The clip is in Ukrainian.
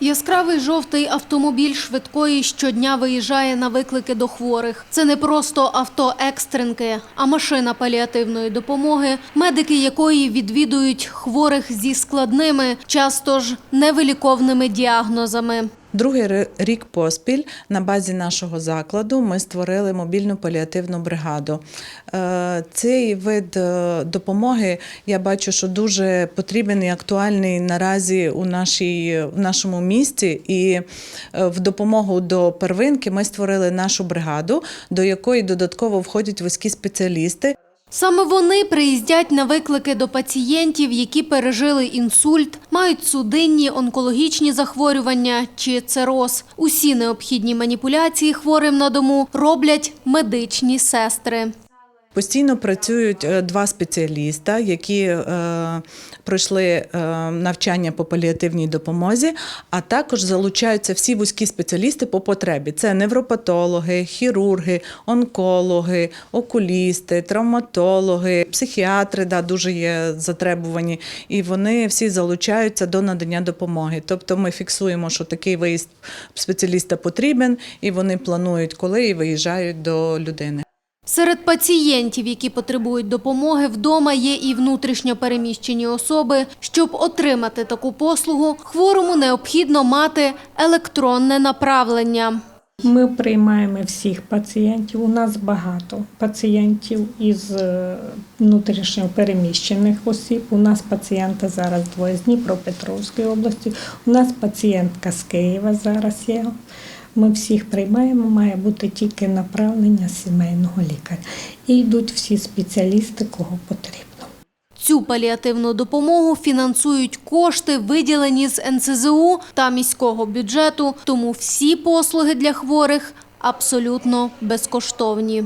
Яскравий жовтий автомобіль швидкої щодня виїжджає на виклики до хворих. Це не просто авто екстренки, а машина паліативної допомоги, медики якої відвідують хворих зі складними, часто ж невиліковними діагнозами. Другий рік поспіль на базі нашого закладу ми створили мобільну паліативну бригаду. Е, Цей вид е, допомоги я бачу, що дуже потрібен і актуальний наразі у нашій, в нашому місті. І е, в допомогу до первинки ми створили нашу бригаду, до якої додатково входять вузькі спеціалісти. Саме вони приїздять на виклики до пацієнтів, які пережили інсульт, мають судинні, онкологічні захворювання чи цироз. Усі необхідні маніпуляції хворим на дому роблять медичні сестри. Постійно працюють е, два спеціаліста, які е, пройшли е, навчання по паліативній допомозі, а також залучаються всі вузькі спеціалісти по потребі. Це невропатологи, хірурги, онкологи, окулісти, травматологи, психіатри, да, дуже є затребувані, і вони всі залучаються до надання допомоги. Тобто ми фіксуємо, що такий виїзд спеціаліста потрібен, і вони планують, коли і виїжджають до людини. Серед пацієнтів, які потребують допомоги вдома, є і внутрішньо переміщені особи. Щоб отримати таку послугу, хворому необхідно мати електронне направлення. Ми приймаємо всіх пацієнтів. У нас багато пацієнтів із е, внутрішньо переміщених осіб. У нас пацієнти зараз двоє з Дніпропетровської області. У нас пацієнтка з Києва зараз є. Ми всіх приймаємо, має бути тільки направлення сімейного лікаря. І йдуть всі спеціалісти, кого потрібно. Цю паліативну допомогу фінансують кошти, виділені з НСЗУ та міського бюджету, тому всі послуги для хворих абсолютно безкоштовні.